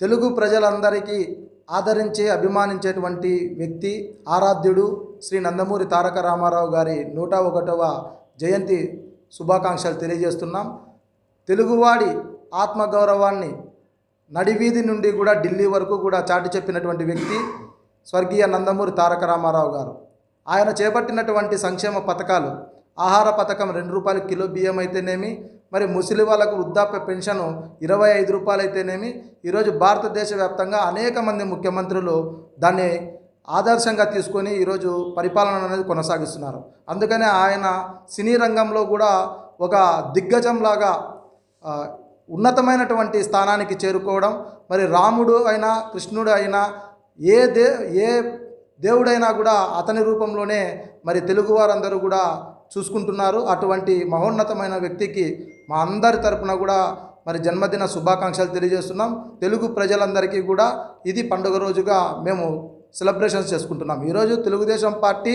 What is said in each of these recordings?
తెలుగు ప్రజలందరికీ ఆదరించే అభిమానించేటువంటి వ్యక్తి ఆరాధ్యుడు శ్రీ నందమూరి తారక రామారావు గారి నూట ఒకటవ జయంతి శుభాకాంక్షలు తెలియజేస్తున్నాం. తెలుగువాడి ఆత్మగౌరవాన్ని నడివీధి నుండి కూడా ఢిల్లీ వరకు కూడా చాటి చెప్పినటువంటి వ్యక్తి స్వర్గీయ నందమూరి తారక రామారావు గారు. ఆయన చేపట్టినటువంటి సంక్షేమ పథకాలు ఆహార పథకం రెండు రూపాయలు కిలో బియ్యం అయితేనేమి మరి ముసలి వాళ్ళకు వృద్ధాప్య పెన్షన్ ఇరవై ఐదు రూపాయలు అయితేనేమి ఈరోజు భారతదేశ వ్యాప్తంగా అనేక మంది ముఖ్యమంత్రులు దాన్ని ఆదర్శంగా తీసుకొని ఈరోజు పరిపాలన అనేది కొనసాగిస్తున్నారు. అందుకనే ఆయన సినీ రంగంలో కూడా ఒక దిగ్గజంలాగా ఉన్నతమైనటువంటి స్థానానికి చేరుకోవడం మరి రాముడు అయినా కృష్ణుడు అయినా ఏ దే ఏ దేవుడైనా కూడా అతని రూపంలోనే మరి తెలుగు వారందరూ కూడా చూసుకుంటున్నారు. అటువంటి మహోన్నతమైన వ్యక్తికి మా అందరి తరపున కూడా మరి జన్మదిన శుభాకాంక్షలు తెలియజేస్తున్నాం. తెలుగు ప్రజలందరికీ కూడా ఇది పండుగ రోజుగా మేము సెలబ్రేషన్స్ చేసుకుంటున్నాం. ఈరోజు తెలుగుదేశం పార్టీ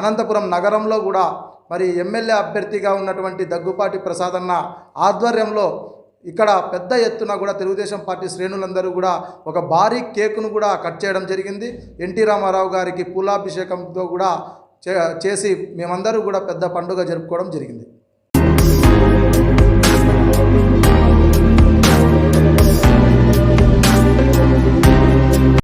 అనంతపురం నగరంలో కూడా మరి ఎమ్మెల్యే అభ్యర్థిగా ఉన్నటువంటి దగ్గుపాటి ప్రసాద్ అన్న ఆధ్వర్యంలో ఇక్కడ పెద్ద ఎత్తున కూడా తెలుగుదేశం పార్టీ శ్రేణులందరూ కూడా ఒక భారీ కేకును కూడా కట్ చేయడం జరిగింది. ఎన్టీ రామారావు గారికి పూలాభిషేకంతో కూడా చేసి మేమందరూ కూడా పెద్ద పండుగ జరుపుకోవడం జరిగింది.